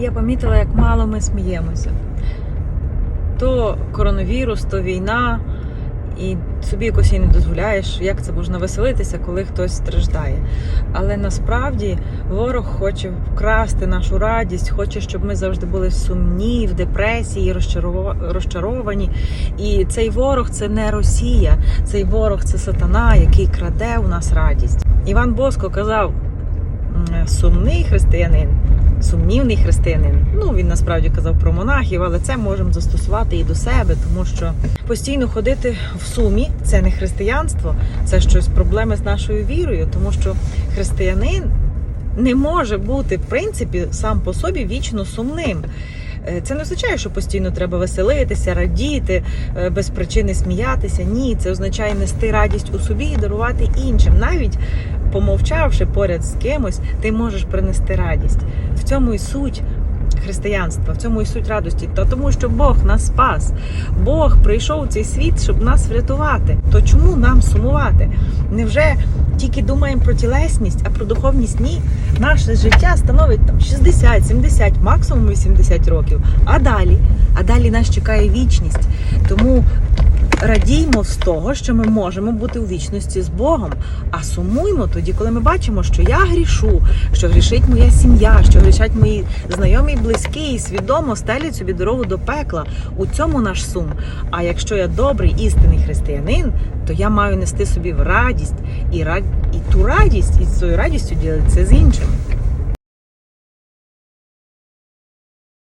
Я помітила, як мало ми сміємося. То коронавірус, то війна, і собі якось і не дозволяєш, як це можна веселитися, коли хтось страждає. Але насправді ворог хоче вкрасти нашу радість, хоче, щоб ми завжди були сумні, в депресії, розчарова- розчаровані. І цей ворог це не Росія, цей ворог це сатана, який краде у нас радість. Іван Боско казав: сумний християнин. Сумнівний християнин. Ну він насправді казав про монахів, але це можемо застосувати і до себе, тому що постійно ходити в сумі це не християнство, це щось проблеми з нашою вірою, тому що християнин не може бути в принципі сам по собі вічно сумним. Е, Це не означає, що постійно треба веселитися, радіти, е, без причини сміятися. Ні, це означає нести радість у собі і дарувати іншим. Навіть помовчавши поряд з кимось, ти можеш принести радість. В цьому і суть християнства, в цьому і суть радості. Та тому, що Бог нас спас. Бог прийшов у цей світ, щоб нас врятувати. То чому нам сумувати? Невже тільки думаємо про тілесність, а про духовність ні? Наше життя становить там 60, 70, максимум 80 років. А далі? А далі нас чекає вічність. Тому радіймо з того, що ми можемо бути у вічності з Богом, а сумуймо тоді, коли ми бачимо, що я грішу, що грішить моя сім'я, що грішать мої знайомі й близькі, і свідомо стелять собі дорогу до пекла. У цьому наш сум. А якщо я добрий істинний християнин, то я маю нести собі в радість і рад... і ту радість, і з цією радістю ділитися з іншим.